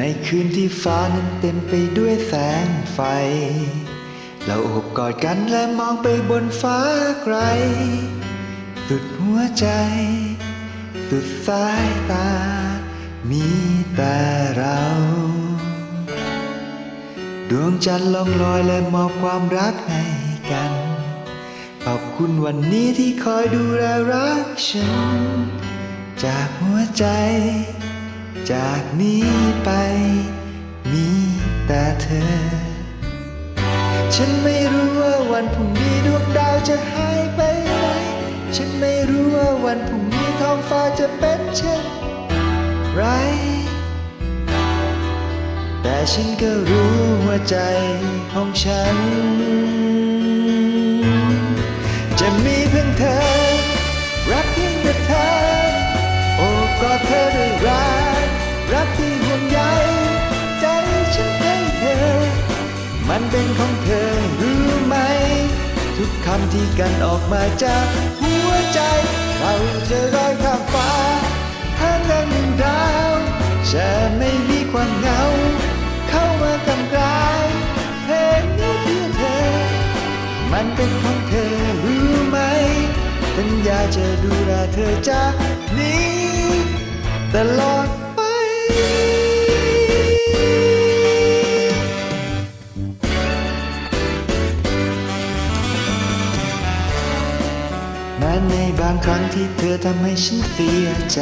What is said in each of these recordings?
ในคืนที่ฟ้านั้นเต็มไปด้วยแสงไฟ เราโอบกอดกันและมองไปบนฟ้าไกล สุดหัวใจ สุดสายตา มีแต่เรา ดวงจันทร์ล่องลอยและมอบความรักให้กัน ขอบคุณวันนี้ที่คอยดูแลรักฉัน จากหัวใจ จากนี้ไปมีแต่เธอ ฉันไม่รู้ว่าวันพรุ่งนี้ดวงดาวจะหายไปไหน ฉันไม่รู้ว่าวันพรุ่งนี้ท้องฟ้าจะเป็นเช่นไร แต่ฉันก็รู้หัวใจของฉันำที่กันออกมาจากหัวใจ เราจะลอยข้ามฟ้าข้ากันหนึ่งดาวจะไม่มีความเหงา เข้ามากำกลายเพลงนี้เพื่อเธอ มันเป็นของเธอรู้ไหมสัญญาจะดูแลเธอจากนี้ตลอด แม้ในบางครั้งที่เธอทำให้ฉันเสียใจ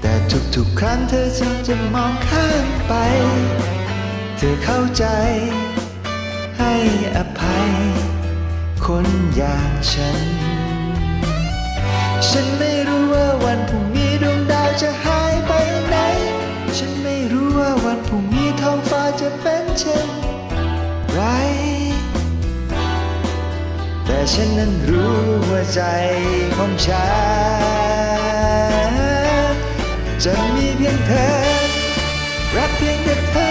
แต่ทุกๆครั้งเธอจะจะมองข้ามไป เธอเข้าใจ ให้อภัย คนอย่างฉัน ฉันไม่รู้ว่าวันพรุ่งนี้ดวงดาวจะหายไปไหน ฉันไม่รู้ว่าวันพรุ่งนี้ท้องฟ้าจะเป็นเช่นไร ฉันนั้นรู้หัวใจของฉันจะมีเพียงเธอ รักเพียงแต่เธอ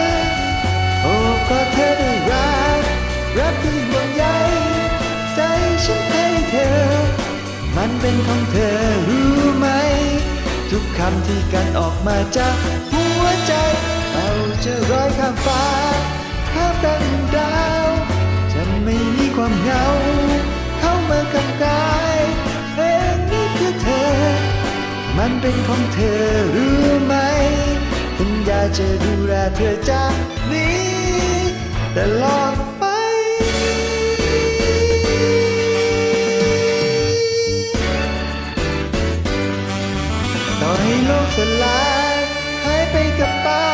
โอ้ก็เธอได้รัก รักที่ห่วงใยใจฉันให้เธอ มันเป็นของเธอรู้ไหม ทุกคำที่กันออกมาจากหัวใจ เราจะร้อยข้ามฟ้า มันเป็นของเธอรู้ไหมสัญญาจะดูแลเธอจากนี้ตลอดไปต่อให้โลกสลายหายไปกับตา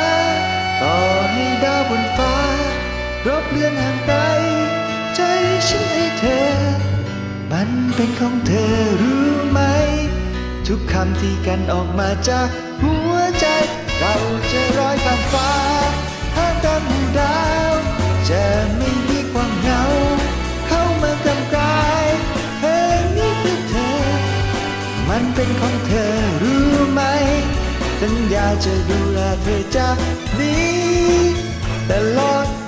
ต่อให้ดาวบนฟ้ารบเลือนห่างไกลใจฉันให้เธอ มันเป็นของเธอรู้ไหม ทุกคำที่กันออกมาจากหัวใจ เราจะร้อยข้ามฟ้าห้ามกันหมู่ดาว จะไม่มีความเหงา เข้ามากำกายเพลงนี้คือเธอ มันเป็นของเธอรู้ไหม สัญญาจะดูแลเธอจากนี้ตลอด